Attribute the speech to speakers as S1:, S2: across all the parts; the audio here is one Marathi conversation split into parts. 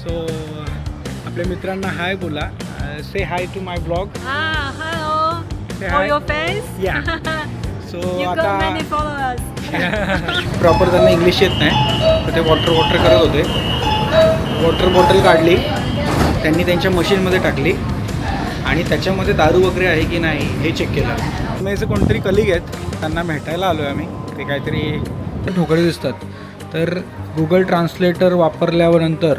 S1: सो आपल्या मित्रांना हाय बोला say hi to my blog
S2: Ah, hello.
S1: Say
S2: For
S1: hi.
S2: your fans?
S1: Yeah. So
S2: you got
S1: आता
S2: many followers.
S1: प्रॉपर त्यांना इंग्लिश येत नाही तर ते वॉटर वॉटर करत होते वॉटर बॉटल काढली त्यांनी त्यांच्या मशीनमध्ये टाकली आणि त्याच्यामध्ये दारू वगैरे आहे की नाही हे चेक केलं माझे कोणतरी कलिग आहेत त्यांना भेटायला आलो आहे आम्ही ते काहीतरी ते ठोकळे दिसतात तर गुगल ट्रान्सलेटर वापरल्यावर नंतर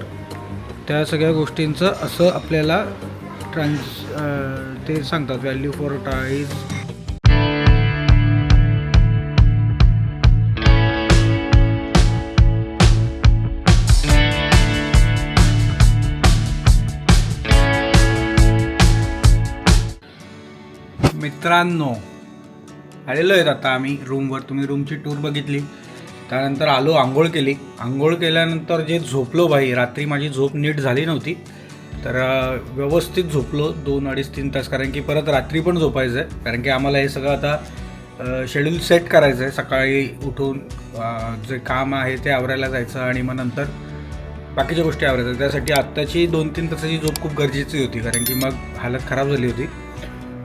S1: त्या सगळ्या गोष्टींचं असं आपल्याला ट्रान्स ते सांगतात व्हॅल्यू फॉर टाईज मित्रांनो आलेलो आहेत आता आम्ही रूमवर तुम्ही रूमची टूर बघितली. त्यानंतर आलो आंघोळ केली. आंघोळ केल्यानंतर जे झोपलो बाई रात्री माझी झोप नीट झाली नव्हती. तर व्यवस्थित झोपलो दोन अडीच तीन तास कारण की परत रात्री पण झोपायचं आहे कारण की आम्हाला हे सगळं आता शेड्यूल सेट करायचं आहे सकाळी उठून जे काम आहे ते आवरायला जायचं आणि मग नंतर बाकीच्या गोष्टी आवरायच्या. त्यासाठी आत्ताची दोन तीन तासाची झोप खूप गरजेची होती कारण की मग हालत खराब झाली होती.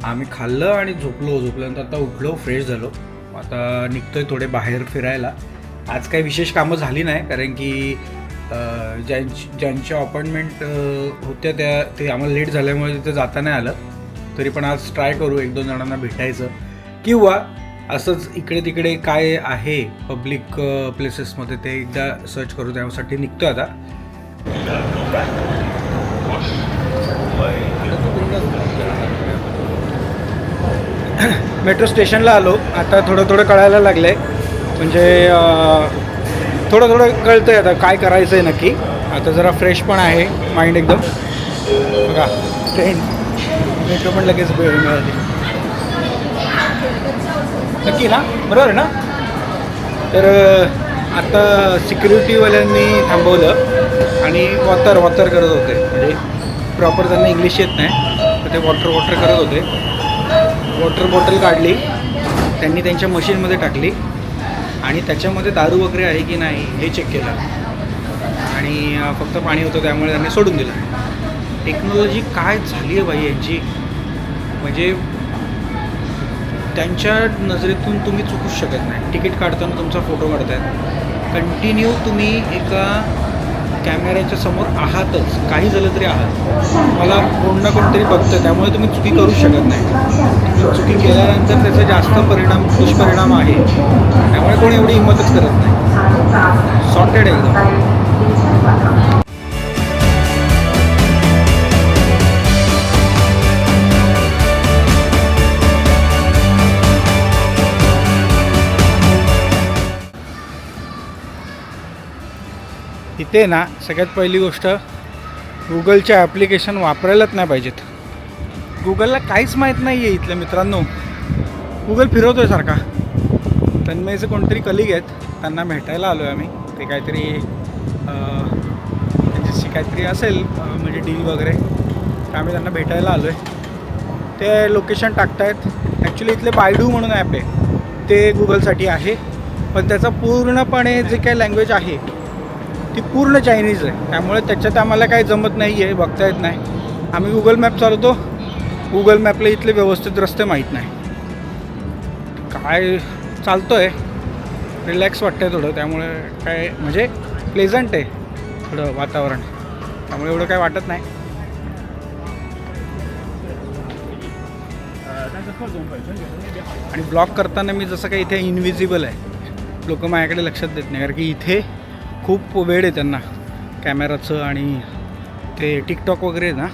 S1: आम्ही खाल्लं आणि झोपलो. झोपल्यानंतर आता उठलो फ्रेश झालो. आता निघतोय थोडे बाहेर फिरायला. आज काही विशेष कामं झाली नाही कारण की ज्यांची ज्यांच्या अपॉइंटमेंट होत्या त्या ते आम्हाला लेट झाल्यामुळे तिथे जाता नाही आलं. तरी पण आज ट्राय करू एक दोन जणांना भेटायचं. किंवा असंच इकडे तिकडे काय आहे पब्लिक प्लेसेसमध्ये ते एकदा सर्च करू त्यासाठी निघतो आता. मेट्रो स्टेशनला आलो. आता थोडं थोडं कळायला लागलं आहे म्हणजे थोडं थोडं कळतं आहे आता काय करायचं आहे नक्की. आता जरा फ्रेश पण आहे माइंड एकदम. बघा ट्रेन मेट्रो पण लगेच वेळ मिळाली. नक्की ना? बरोबर आहे ना? तर आता सिक्युरिटीवाल्यांनी थांबवलं आणि वॉटर वॉटर करत होते. म्हणजे प्रॉपर त्यांना इंग्लिश येत नाही तर ते वॉटर वॉटर करत होते. वॉटर बॉटल काढली. त्यांनी त्यांच्या मशीनमध्ये टाकली. आणि त्याच्यामध्ये दारू वगैरे आहे की नाही हे चेक केलं. आणि फक्त पाणी होतं त्यामुळे त्यांनी सोडून दिलं. टेक्नॉलॉजी काय झाली आहे बाई यांची? म्हणजे त्यांच्या नजरेतून तुम्ही चुकूच शकत नाही. तिकीट काढताना तुमचा फोटो काढतायत. कंटिन्यू तुम्ही एका कॅमेऱ्याच्या समोर आहातच. काही झालं तरी आहात. मला कोण ना कोणतरी बघतं त्यामुळे तुम्ही चुकी करू शकत नाही. चुकी केल्यानंतर त्याचा जास्त परिणाम दुष्परिणाम आहे. त्यामुळे कोणी एवढी हिंमतच करत नाही. सॉर्टेड एकदम इथे ना सगळ्यात पहिली गोष्ट गुगलच्या ॲप्लिकेशन वापरायलाच नाही पाहिजेत. गुगलला काहीच माहीत नाही आहे इथल्या मित्रांनो. गुगल फिरवतो आहे सारखा. तन्मयचे कोणतरी कलिग आहेत त्यांना भेटायला आलो आहे आम्ही. ते काहीतरी त्यांच्याशी काहीतरी असेल म्हणजे डील वगैरे. तर आम्ही त्यांना भेटायला आलो आहे ते लोकेशन टाकतायत. ॲक्च्युली इथले बायडू म्हणून ॲप आहे. ते गुगलसाठी आहे. पण त्याचा पूर्णपणे जे काही लँग्वेज आहे ती पूर्ण चायनीज आहे. त्यामुळे त्याच्यात आम्हाला काही जमत नाही आहे बघता येत नाही. आम्ही गुगल मॅप चालवतो. गुगल मॅपला इथले व्यवस्थित रस्ते माहीत नाही. काय चालतो आहे रिलॅक्स वाटतं आहे थोडं त्यामुळे काय म्हणजे प्लेझंट आहे थोडं वातावरण. त्यामुळे एवढं काय वाटत नाही. आणि ब्लॉग करताना मी जसं काही इथे इनविजिबल आहे. लोक माझ्याकडे लक्षात देत नाही कारण की इथे खूप वेळ आहे त्यांना. कॅमेराचं आणि ते टिकटॉक वगैरे आहे ना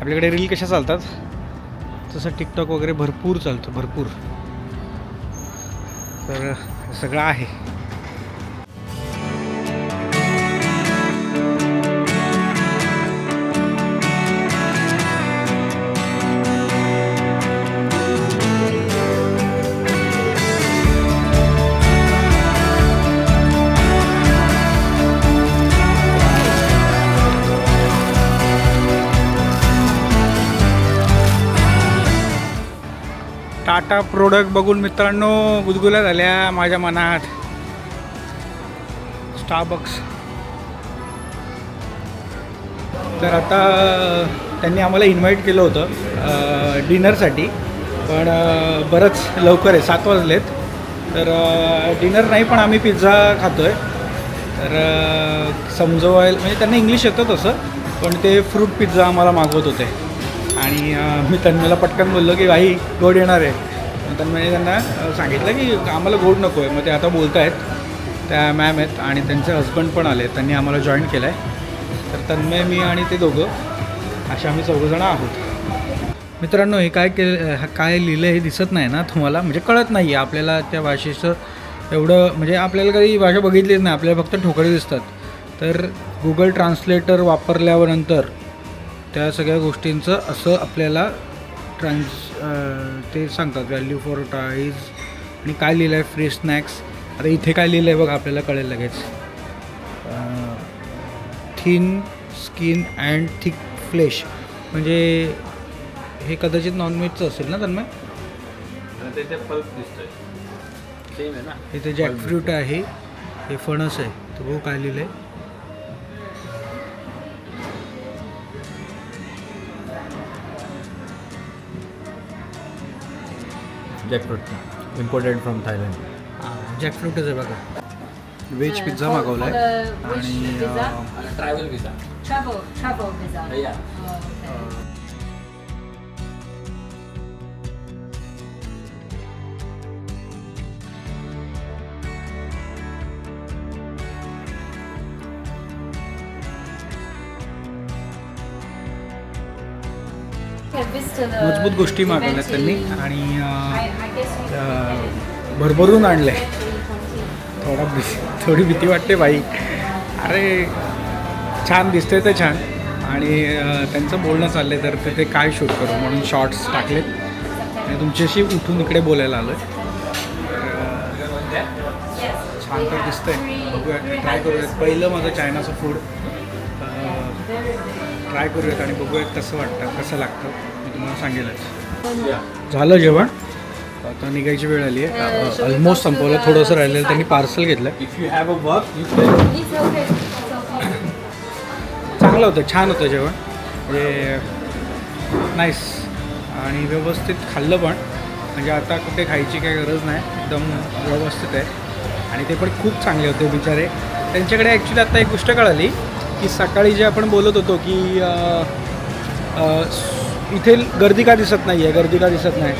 S1: आपल्याकडे रील कशा चालतात? तसं टिकटॉक वगैरे भरपूर चालतं भरपूर. तर सगळं आहे. टाटा प्रोडक्ट बघून मित्रांनो गुदगुल्या झाल्या माझ्या मनात. स्टाबक्स तर आता त्यांनी आम्हाला इन्व्हाइट केलं होतं डिनरसाठी पण बरंच लवकर आहे सात वाजलेत. तर डिनर नाही पण आम्ही पिझ्झा खातो आहे तर समजवायला म्हणजे त्यांना इंग्लिश येतं तसं पण ते फ्रूट पिझ्झा आम्हाला मागवत होते. आणि मी त्यांना पटकन बोललो की भाई गोड येणार आहे. मग त्यांना सांगितलं की आम्हाला गोड नको आहे मग ते आता बोलत आहेत त्या मॅम आहेत आणि त्यांचे हस्बंड पण आले त्यांनी आम्हाला जॉईन केलं आहे तर तन्मय मी आणि ते दोघं असे आम्ही चौघंजणं आहोत. मित्रांनो हे काय के काय लिहिलं हे दिसत नाही ना तुम्हाला म्हणजे कळत नाही आहे. आपल्याला त्या भाषेचं एवढं म्हणजे आपल्याला काही भाषा बघितलीच नाही आपल्याला फक्त ठोकळे दिसतात. तर गुगल ट्रान्सलेटर वापरल्यावर नंतर त्या सगळ्या गोष्टींचं असं आपल्याला ट्रान्स ते सांगतात व्हॅल्यू फॉर टाईज आणि काय लिहिलं आहे फ्री स्नॅक्स आता इथे काय लिहिलं आहे बघा आपल्याला कळेल लगेच. Thin skin and thick flesh म्हणजे हे कदाचित नॉनव्हेजचं असेल ना तन्मय? इथे जॅकफ्रूट आहे हे फणस आहे. तर बघू काय लिहिलं आहे
S2: जॅकफ्रूट इम्पोर्टेड फ्रॉम थायलंड
S1: जॅकफ्रूटच आहे बघा. व्हेज पिझ्झा मागवला आहे आणि
S2: travel visa
S3: Travel, travel visa.
S2: Yeah.
S1: मजबूत गोष्टी मागवल्या
S3: event
S1: त्यांनी आणि भरभरून आणलं आहे थोडा भीती थोडी भीती वाटते बाई. अरे छान दिसते तर छान. आणि त्यांचं बोलणं चाललं तर तिथे काय शूट करू म्हणून शॉर्ट्स टाकलेत. आणि तुमच्याशी उठून इकडे बोलायला आलो आहे छान तर दिसतंय. बघूया ट्राय करूयात. पहिलं माझं चायनाचं फूड ट्राय करूयात आणि बघूयात कसं वाटतं कसं लागतं. मी तुम्हाला सांगेलच. झालं जेवण. आता निघायची वेळ आली आहे. ऑलमोस्ट संपवलं. थोडंसं राहिलेलं त्यांनी पार्सल घेतलं.
S2: If you have a work.
S1: चांगलं होतं. छान होतं जेवण. म्हणजे नाईस आणि व्यवस्थित खाल्लं पण. म्हणजे आता कुठे खायची काही गरज नाही. एकदम व्यवस्थित आहे. आणि ते पण खूप चांगले होते बिचारे. त्यांच्याकडे ॲक्च्युली आता एक गोष्ट कळाली. की सकाळी जे आपण बोलत होतो की इथे गर्दी का दिसत नाही आहे गर्दी का दिसत नाही.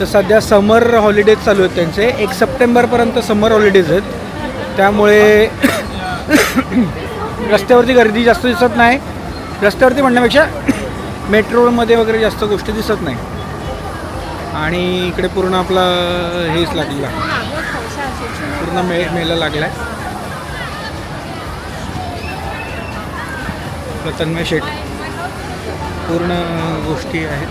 S1: तर सध्या समर हॉलिडेज चालू आहेत त्यांचे. एक सप्टेंबरपर्यंत समर हॉलिडेज आहेत. त्यामुळे रस्त्यावरती गर्दी जास्त दिसत नाही. रस्त्यावरती म्हणण्यापेक्षा मेट्रोमध्ये वगैरे जास्त गोष्टी दिसत नाही. आणि इकडे पूर्ण आपला हेच लागलेला. पूर्ण मे मेला लागला आहे तन्मय शेट पूर्ण गोष्टी आहेत.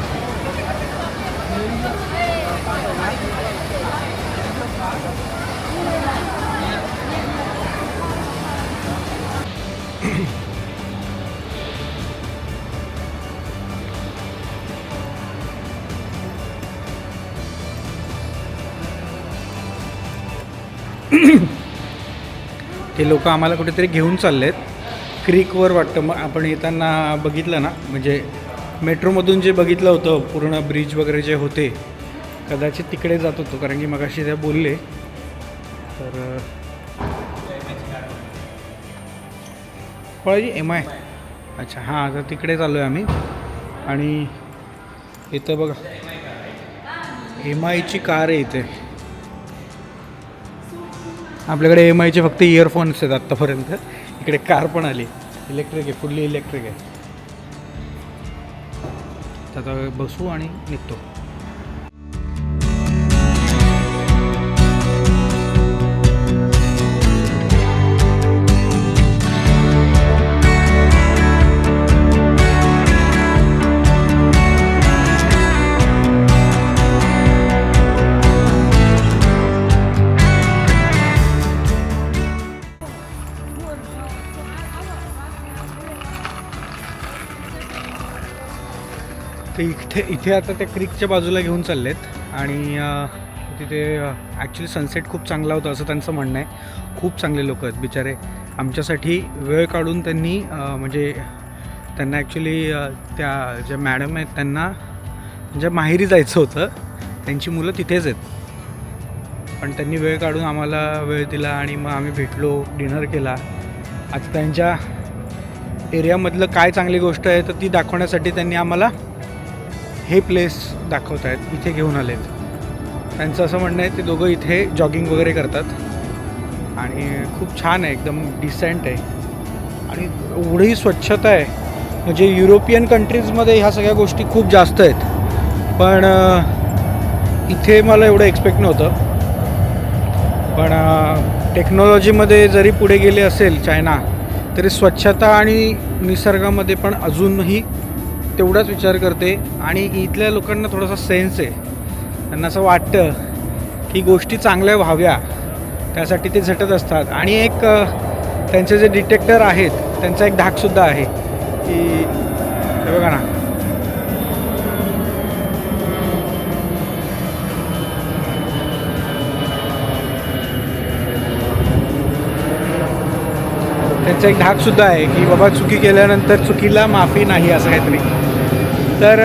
S1: ते लोक आम्हाला कुठेतरी घेऊन चाललेत. क्रीकवर वाटतं. मग आपण येताना बघितलं ना म्हणजे मेट्रोमधून जे बघितलं होतं पूर्ण ब्रिज वगैरे जे होते कदाचित तिकडे जात होतो कारण की मगाशी त्या बोलले. तर कोणाची एम आय? अच्छा हां तर तिकडे चाललो आहे आम्ही. आणि इथं बघा एम आयची कार आहे इथे. आपल्याकडे एम आयचे फक्त इयरफोन्स आहेत आत्तापर्यंत. इकडे कार पण आली. इलेक्ट्रिक आहे फुल्ली इलेक्ट्रिक आहे. तर आता बसू आणि निघतो. इथे इथे आता त्या क्रिकच्या बाजूला घेऊन चाललेत. आणि तिथे ॲक्च्युली सनसेट खूप चांगला होता असं त्यांचं म्हणणं आहे. खूप चांगले लोक आहेत बिचारे. आमच्यासाठी वेळ काढून त्यांनी म्हणजे त्यांना ॲक्च्युली त्या ज्या मॅडम आहेत त्यांना ज्या माहेरी जायचं होतं त्यांची मुलं तिथेच आहेत. पण त्यांनी वेळ काढून आम्हाला वेळ दिला आणि मग आम्ही भेटलो डिनर केला. आता त्यांच्या एरियामधलं काय चांगली गोष्ट आहे तर ती दाखवण्यासाठी त्यांनी आम्हाला हे प्लेस दाखवत आहेत इथे घेऊन आलेत. त्यांचं असं म्हणणं आहे ते दोघं इथे जॉगिंग वगैरे करतात. आणि खूप छान आहे एकदम डिसेंट आहे. आणि एवढी स्वच्छता आहे. म्हणजे युरोपियन कंट्रीजमध्ये ह्या सगळ्या गोष्टी खूप जास्त आहेत. पण इथे मला एवढं एक्सपेक्ट नव्हतं. पण टेक्नॉलॉजीमध्ये जरी पुढे गेले असेल चायना तरी स्वच्छता आणि निसर्गामध्ये पण अजूनही तेवढाच विचार करते आणि इथल्या लोकांना थोडासा सेन्स आहे. त्यांना असं वाटतं की गोष्टी चांगल्या व्हाव्या त्यासाठी ते झटत असतात. आणि एक त्यांचे जे डिटेक्टर आहेत त्यांचा एक धाकसुद्धा आहे की हे बघा ना. त्यांचा एक धाकसुद्धा आहे की बाबा चुकी केल्यानंतर चुकीला माफी नाही असं काहीतरी. तर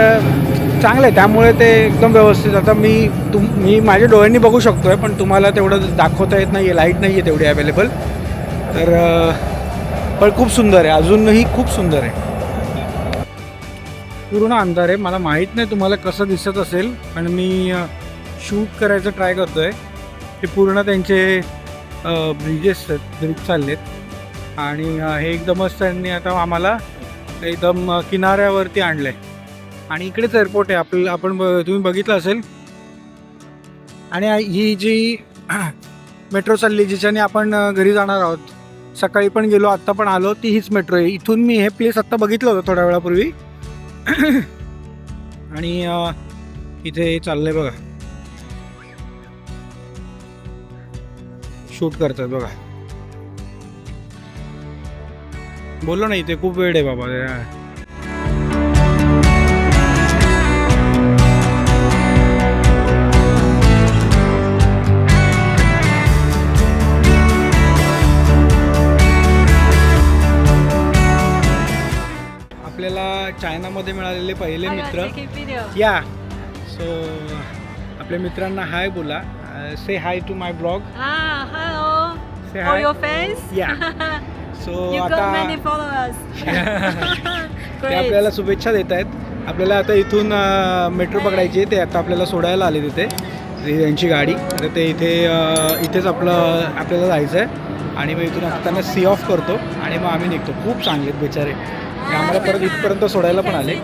S1: चांगलं आहे. त्यामुळे ते एकदम व्यवस्थित. आता मी तुम मी माझ्या डोळ्यांनी बघू शकतो आहे पण तुम्हाला तेवढं दाखवता येत नाही आहे लाइट नाही आहे तेवढी अवेलेबल तर पण खूप सुंदर आहे. अजूनही खूप सुंदर आहे. पूर्ण अंधार आहे. मला माहीत नाही तुम्हाला कसं दिसत असेल पण मी शूट करायचं ट्राय करतो आहे ते पूर्ण त्यांचे ब्रिजेस ब्रिज चाललेत. आणि हे एकदमच त्यांनी आता आम्हाला एकदम किनाऱ्यावरती आणलं आहे आणि इकडेच एअरपोर्ट आहे. आपलं आपण ब- तुम्ही बघितलं असेल. आणि ही जी मेट्रो चालली जिच्याने आपण घरी जाणार आहोत. सकाळी पण गेलो आत्ता पण आलो ती हीच मेट्रो आहे. इथून मी हे प्लेस आत्ता बघितलं होतं थोड्या वेळापूर्वी. आणि इथे चाललंय बघा. शूट करतात बघा. बोललो ना इथे खूप वेळ आहे बाबा. चायनामध्ये मिळालेले पहिले मित्र. या. सो आपल्या मित्रांना हाय बोला. Say hi to my blog. Say hi? Yeah. So आता. ते. आपल्याला शुभेच्छा देत आहेत आपल्याला आता इथून मेट्रो पकडायची आहे. ते आता आपल्याला सोडायला आले तिथे त्यांची गाडी. तर ते इथे अ, इथेच आपलं आपल्याला जायचं आहे आणि मग इथून आता त्यांना सी ऑफ करतो. आणि मग आम्ही निघतो. खूप चांगले आहेत बिचारे. आम्हाला परत इथपर्यंत सोडायला पण आले.